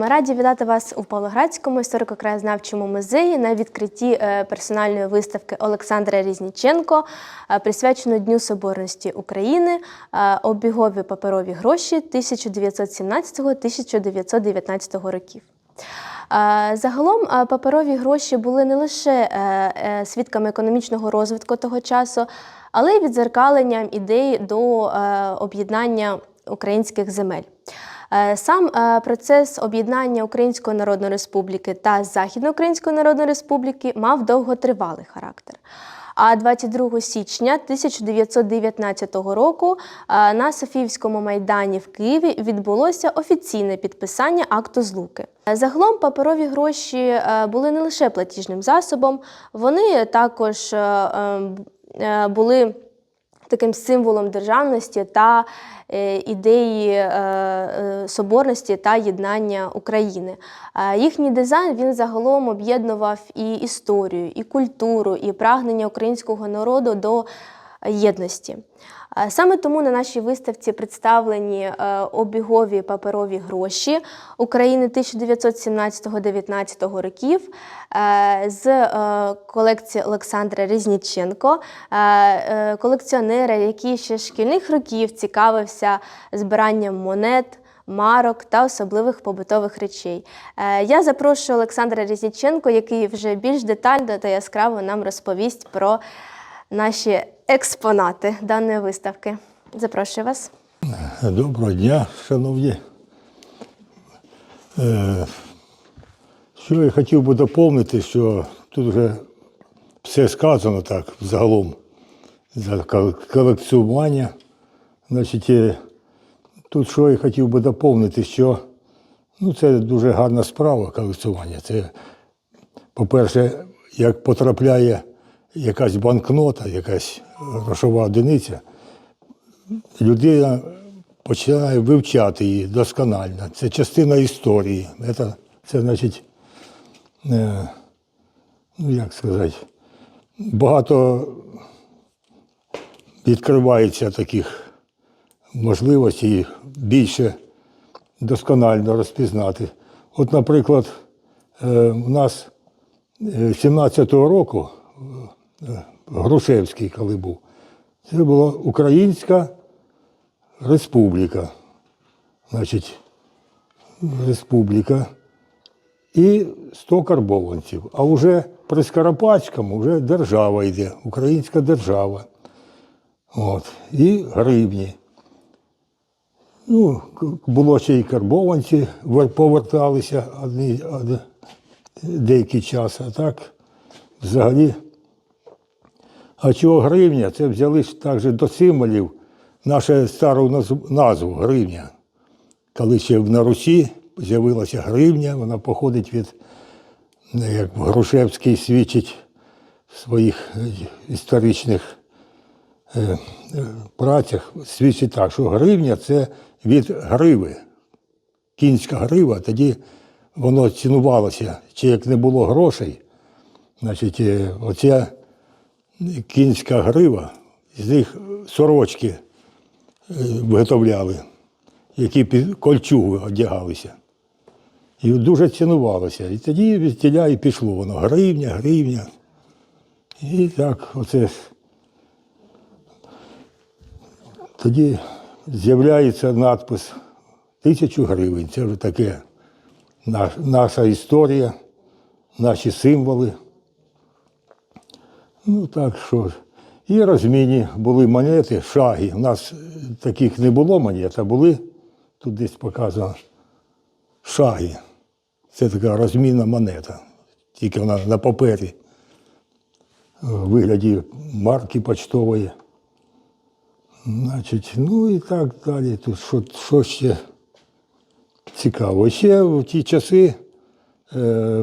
Ми раді вітати вас у Павлоградському історико-краєзнавчому музеї на відкритті е, персональної виставки Олександра Різніченко, е, присвяченої Дню Соборності України, е, обігові паперові гроші 1917-1919 років. Загалом паперові гроші були не лише свідками економічного розвитку того часу, але й відзеркаленням ідей до об'єднання українських земель. Е, Сам е, процес об'єднання Української Народної Республіки та Західноукраїнської Народної Республіки мав довготривалий характер. А 22 січня 1919 року е, на Софіївському майдані в Києві відбулося офіційне підписання акту злуки. Загалом паперові гроші були не лише платіжним засобом, вони також е, е, е, були таким символом державності та е, ідеї е, е, соборності та єднання України. Їхній дизайн він загалом об'єднував і історію, і культуру, і прагнення українського народу до єдності. Е, Саме тому на нашій виставці представлені е, обігові паперові гроші України 1917-19 років е, з колекції Олександра Різніченко, колекціонера, який ще шкільних років цікавився збиранням монет. Марок та особливих побутових речей. Я запрошую Олександра Різніченко, який вже більш детально та яскраво нам розповість про наші експонати даної виставки. Запрошую вас. Доброго дня, шановні. Е, Що я хотів би доповнити, що тут вже все сказано так загалом за кол- колекціонування. Значить, е, тут що я хотів би доповнити, що ну, це дуже гарна справа колекціонування. Це, по-перше, як потрапляє якась банкнота, якась грошова одиниця, людина починає вивчати її досконально. Це частина історії. Це, це значить, е, ну як сказати, багато відкривається таких можливостей більше досконально розпізнати. От, наприклад, у нас е, 17-го року е, Грушевський, коли був, це була Українська Республіка. Значить, республіка. І 100 карбованців. А вже при Скоропадському вже держава йде, українська держава. От. І гривні. Ну, було ще й карбованці, поверталися одні, од- деякий час, а так взагалі. А чого гривня? Це взяли також до символів нашу стару назву гривня. Коли ще на Русі з'явилася гривня, вона походить від, е, як Грушевський свідчить в своїх е, історичних е, працях, свідчить так, що гривня це від гриви. Кінська грива, тоді воно цінувалося. Чи як не було грошей, значить, е, оця кінська грива, з них сорочки е, виготовляли, які під кольчугу одягалися. І дуже цінувалося. І тоді від тіля і пішло воно. Гривня, гривня. І так, оце. Тоді з'являється надпис тисячу гривень. Це вже таке наша історія, наші символи. Ну так що. ж. І розмінні були монети, шаги. У нас е, таких не було монет, а були тут десь показано шаги. Це така розмінна монета. Тільки вона на папері, в вигляді марки почтової. Значить, ну і так далі. Тут що, що ще цікаво. Ще в ті часи е,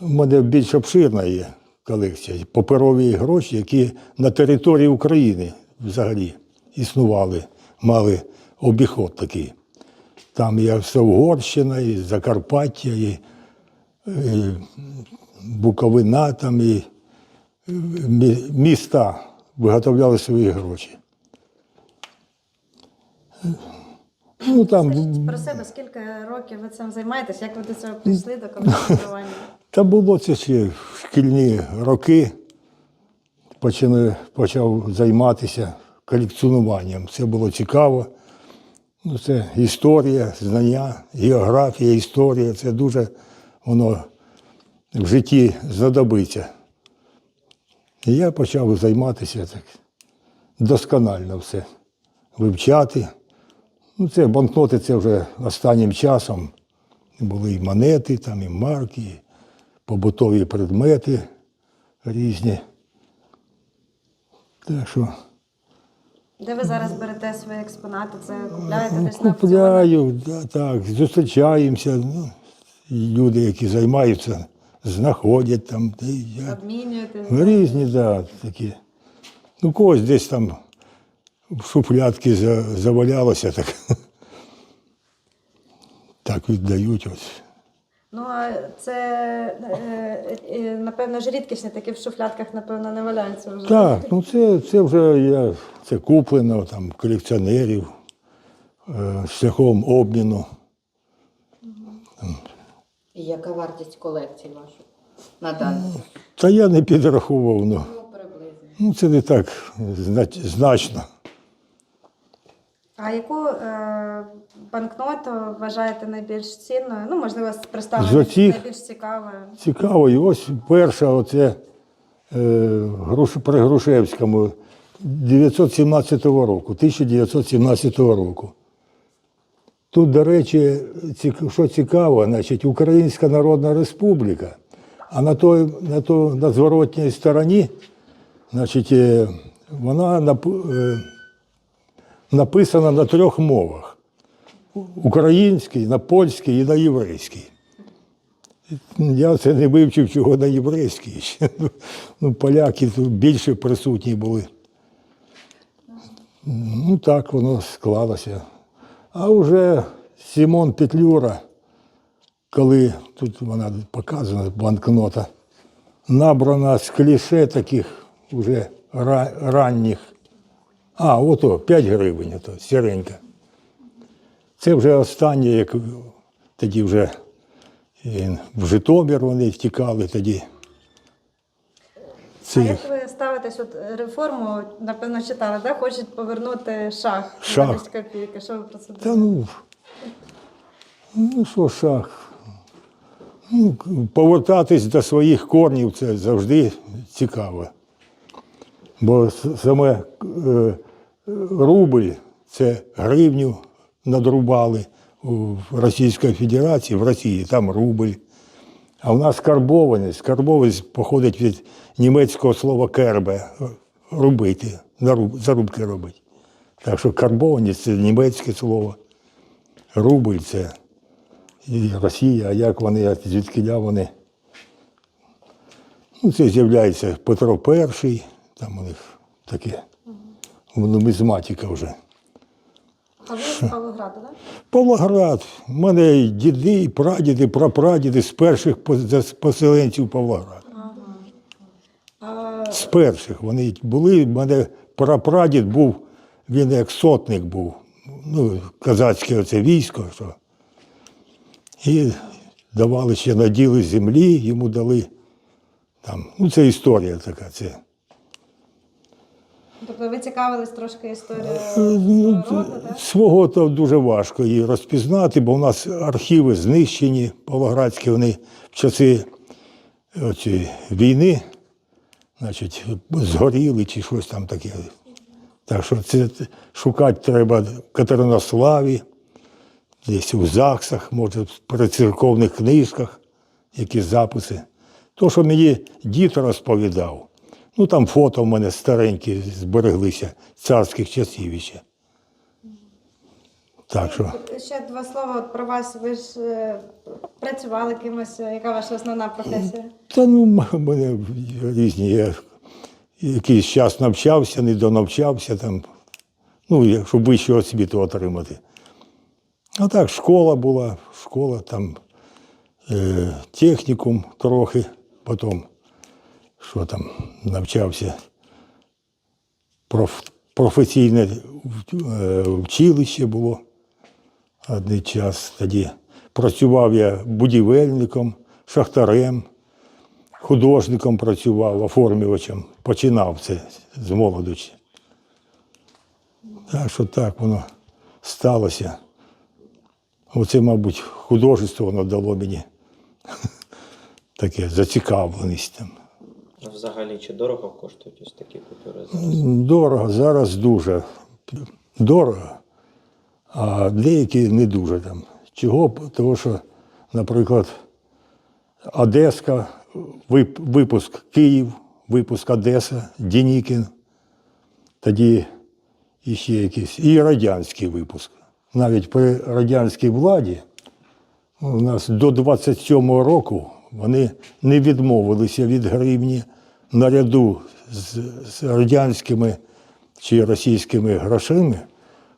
в мене більш обширна є колекція. Паперові гроші, які на території України взагалі існували, мали обіход такий. Там і Австро-Угорщина, і Закарпаття, і, і Буковина, там, і міста виготовляли свої гроші. Ну там Скажіть про себе, скільки років ви цим займаєтесь? Як ви до цього прийшли до колекціонування? Та було це шкільні роки. Почали, почав займатися колекціонуванням. Це було цікаво. Ну, це історія, знання, географія, історія. Це дуже воно в житті знадобиться. І я почав займатися так досконально все, вивчати. Ну, це банкноти це вже останнім часом. Були і монети, там, і марки, побутові предмети різні. Так що Де ви зараз берете свої експонати? Це купляєте десь на купляю, да, так, зустрічаємося. Ну, люди, які займаються, знаходять там. та я. Обмінюєте? Різні, да, такі. Ну, когось десь там в шуфлядки за- завалялося, так, так віддають. Ось. Ну, а це, е, е, напевно, ж рідкісні, такі в шуфлядках, напевно, не валяються вже. Так, ну це, це вже я, це куплено там колекціонерів е, шляхом обміну. І яка вартість колекції вашої на даний? Та я не підраховував, ну, Ну, приблизно. ну це не так значно. А яку е, банкноту вважаєте найбільш цінною? Ну, можливо, З оцих? найбільш цікавою. Цікаво, і ось перша, оце е, Груш, при Грушевському 917 року, 1917 року. Тут, до речі, цік- що цікаво, значить, Українська Народна Республіка, а на той, на, то, на зворотній стороні, значить, е, вона нап- е, написана на трьох мовах: українській, на польській і на єврейській. Я це не вивчив, чого на єврейській. ще. Ну, поляки тут більше присутні були. Ну, так воно склалося. А вже Сімон Петлюра, коли тут вона показана, банкнота, набрана з кліше таких уже ранніх. А, ото 5 гривень, ото, сіренька. Це вже останнє, як тоді вже в Житомир вони втікали тоді. А як ви ставитесь от е, реформу, напевно, читали, да? хочуть повернути шах, Шах. 20 копійки. Що ви про це Та ну, ну що шах. Ну, повертатись до своїх корнів це завжди цікаво. Бо саме е, рубль це гривню надрубали у Російській Федерації, в Росії там рубль. А в нас карбованість. Карбованість походить від німецького слова кербе робити, зарубки робити. Так що карбованість це німецьке слово. Рубль це і Росія, а як вони, звідкиля вони. Ну, це з'являється Петро І, там у них таке нумізматика вже. А ви з Павлограду, так? Павлоград. У мене і діди, і прадіди, прапрадіди з перших поселенців Павлограда. З перших вони були. У мене прапрадід був, він як сотник був. Ну, козацьке оце військо. Що. І давали ще наділи землі, йому дали. Там, ну, це історія така. Це. Тобто ви цікавились трошки історією Ну, свого роду, так? Свого то дуже важко її розпізнати, бо у нас архіви знищені, павлоградські, вони в часи оці, війни, значить, згоріли чи щось там таке. Так що це шукати треба в Катеринославі, десь у ЗАГСах, може, в перецерковних книжках, якісь записи. То, що мені дід розповідав, ну там фото в мене старенькі збереглися царських часів ще. Так що. Ще два слова про вас. Ви ж е, працювали кимось, яка ваша основна професія? Та ну, м- мене різні. Я якийсь час навчався, не донавчався там. Ну, я- щоб вищу освіту отримати. А так, школа була, школа там, е, технікум трохи, потім, що там, навчався. Проф, професійне е, училище було. Один час тоді працював я будівельником, шахтарем, художником працював, оформлювачем. Починав це з молодості. Так що так воно сталося. Оце, мабуть, художество воно дало мені таке зацікавленість там. Взагалі, чи дорого коштують ось такі купюри зараз? Дорого, зараз дуже дорого, а деякі не дуже там. Чого? Тому що, наприклад, Одеська, вип- випуск Київ, випуск Одеса, Дінікін, тоді іще якийсь, і радянський випуск. Навіть при радянській владі у нас до 27-го року вони не відмовилися від гривні наряду з, з радянськими чи російськими грошима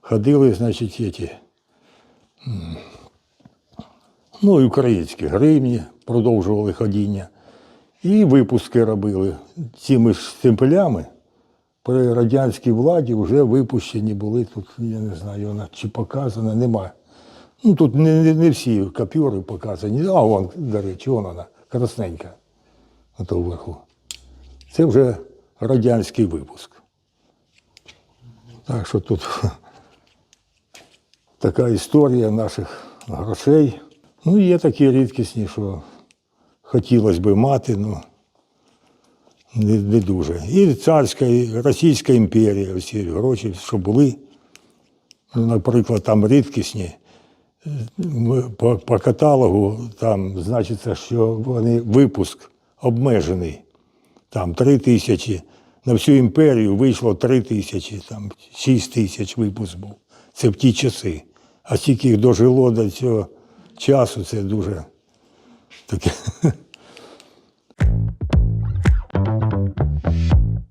ходили, значить, ті, ну і українські гривні продовжували ходіння. І випуски робили цими ж стемпелями. При радянській владі вже випущені були. Тут, я не знаю, вона чи показана, немає. Ну, тут не, не, всі копюри показані. А вон, до речі, вон вона, красненька. Ото вверху. Це вже радянський випуск. Так що тут така історія наших грошей. Ну, є такі рідкісні, що хотілося б мати, ну не, не дуже. І царська, і Російська імперія, всі гроші, що були. Ну, наприклад, там рідкісні. По, по каталогу там значиться, що вони випуск обмежений. Там три тисячі. На всю імперію вийшло три тисячі, там шість тисяч випуск був. Це в ті часи. А скільки їх дожило до цього часу, це дуже таке